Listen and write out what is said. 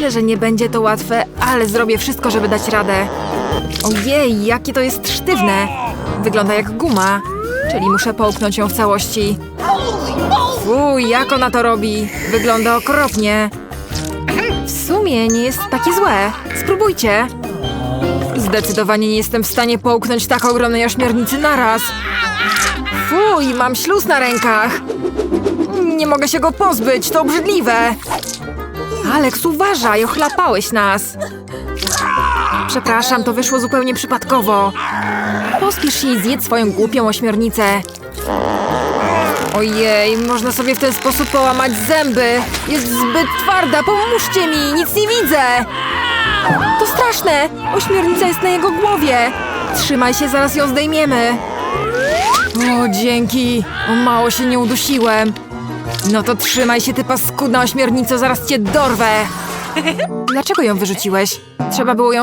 Myślę, że nie będzie to łatwe, ale zrobię wszystko, żeby dać radę. Ojej, jakie to jest sztywne. Wygląda jak guma, czyli muszę połknąć ją w całości. Fuj, jak ona to robi? Wygląda okropnie. W sumie nie jest takie złe. Spróbujcie. Zdecydowanie nie jestem w stanie połknąć tak ogromnej ośmiornicy naraz. Fuj, mam śluz na rękach. Nie mogę się go pozbyć, to obrzydliwe. Aleks, uważaj, ochlapałeś nas. Przepraszam, to wyszło zupełnie przypadkowo. Pospiesz się i zjedz swoją głupią ośmiornicę. Ojej, można sobie w ten sposób połamać zęby. Jest zbyt twarda, pomóżcie mi, nic nie widzę. To straszne, ośmiornica jest na jego głowie. Trzymaj się, zaraz ją zdejmiemy. O, dzięki. O, mało się nie udusiłem. No to trzymaj się, ty paskudna ośmiornico, zaraz cię dorwę. Dlaczego ją wyrzuciłeś? Trzeba było ją